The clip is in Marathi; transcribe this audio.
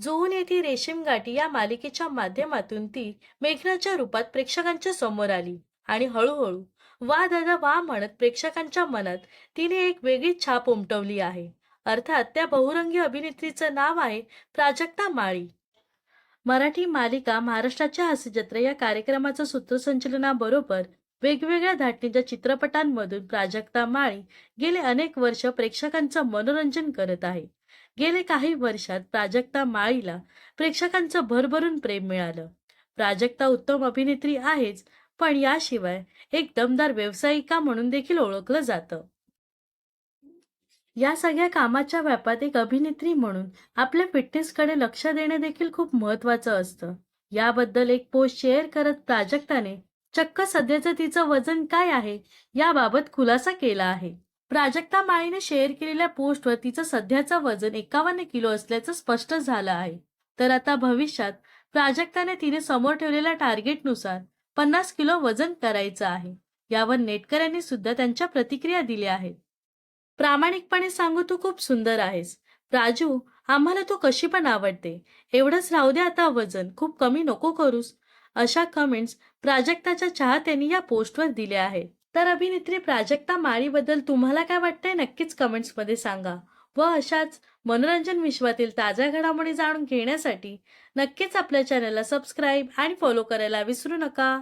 जुहून येथे रेशीम गाठी या मालिकेच्या माध्यमातून ती मेघनाच्या रूपात प्रेक्षकांच्या समोर आली आणि हळूहळू वा दादा वा म्हणत प्रेक्षकांच्या मनात तिने एक वेगळी छाप उमटवली आहे. अर्थात त्या बहुरंगी अभिनेत्रीचं नाव आहे प्राजक्ता माळी. मराठी मालिका महाराष्ट्राच्या हास्यजत्रा या कार्यक्रमाचं सूत्रसंचलनाबरोबर वेगवेगळ्या धाटणीच्या चित्रपटांमधून प्राजक्ता माळी गेले अनेक वर्ष प्रेक्षकांचं मनोरंजन करत आहे. गेले काही वर्षात प्राजक्ता माळीला प्रेक्षकांचं भरभरून प्रेम मिळालं. प्राजक्ता उत्तम अभिनेत्री आहेच पण याशिवाय एक दमदार व्यावसायिका म्हणून देखील ओळखलं जातं. या सगळ्या कामाच्या व्यापात एक अभिनेत्री म्हणून आपल्या फिटनेसकडे लक्ष देणे देखील खूप महत्वाचं असतं. याबद्दल एक पोस्ट शेअर करत प्राजक्ताने चक्क सध्याचं तिचं वजन काय आहे? याबाबत खुलासा केला आहे. प्राजक्ता माळीने शेअर केलेल्या पोस्टवर तिचं सध्याचं वजन एकावन्न किलो असल्याचं स्पष्ट झालं आहे. तर आता भविष्यात प्राजक्ताने तिने समोर ठेवलेल्या टार्गेटनुसार पन्नास किलो वजन करायचं आहे. यावर नेटकऱ्यांनी सुद्धा त्यांच्या प्रतिक्रिया दिल्या आहेत. प्रामाणिकपणे सांगू तू खूप सुंदर आहेस. राजू आम्हाला तू कशी पण आवडते. एवढंच राहू दे आता वजन. खूप कमी नको करूस. अशा कमेंट्स प्राजक्ताच्या चाहत्यांनी या पोस्टवर दिल्या आहेत. तर अभिनेत्री प्राजक्ता माळीबद्दल तुम्हाला काय वाटतंय? नक्कीच कमेंट्समध्ये सांगा. व अशाच मनोरंजन विश्वातील ताज्या घडामोडी जाणून घेण्यासाठी नक्कीच आपल्या चॅनलला सबस्क्राईब आणि फॉलो करायला विसरू नका.